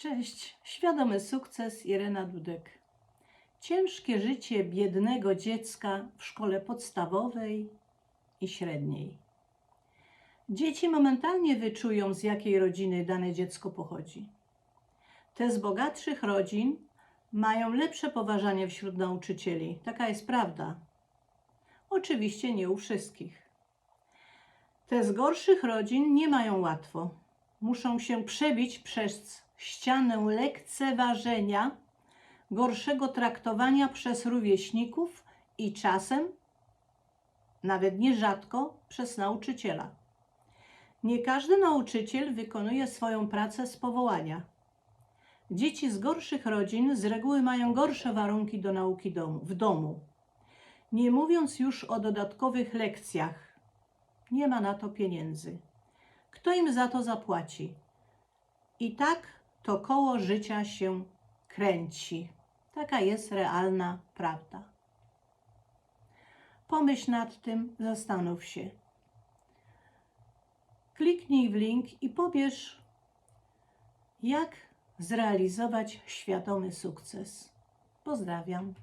Cześć, świadomy sukces Irena Dudek. Ciężkie życie biednego dziecka w szkole podstawowej i średniej. Dzieci momentalnie wyczują, z jakiej rodziny dane dziecko pochodzi. Te z bogatszych rodzin mają lepsze poważanie wśród nauczycieli. Taka jest prawda. Oczywiście nie u wszystkich. Te z gorszych rodzin nie mają łatwo. Muszą się przebić przez ścianę lekceważenia, gorszego traktowania przez rówieśników i czasem, nawet nierzadko, przez nauczyciela. Nie każdy nauczyciel wykonuje swoją pracę z powołania. Dzieci z gorszych rodzin z reguły mają gorsze warunki do nauki domu, w domu. Nie mówiąc już o dodatkowych lekcjach, nie ma na to pieniędzy. Kto im za to zapłaci? I tak to koło życia się kręci. Taka jest realna prawda. Pomyśl nad tym, zastanów się. Kliknij w link i pobierz, jak zrealizować świadomy sukces. Pozdrawiam.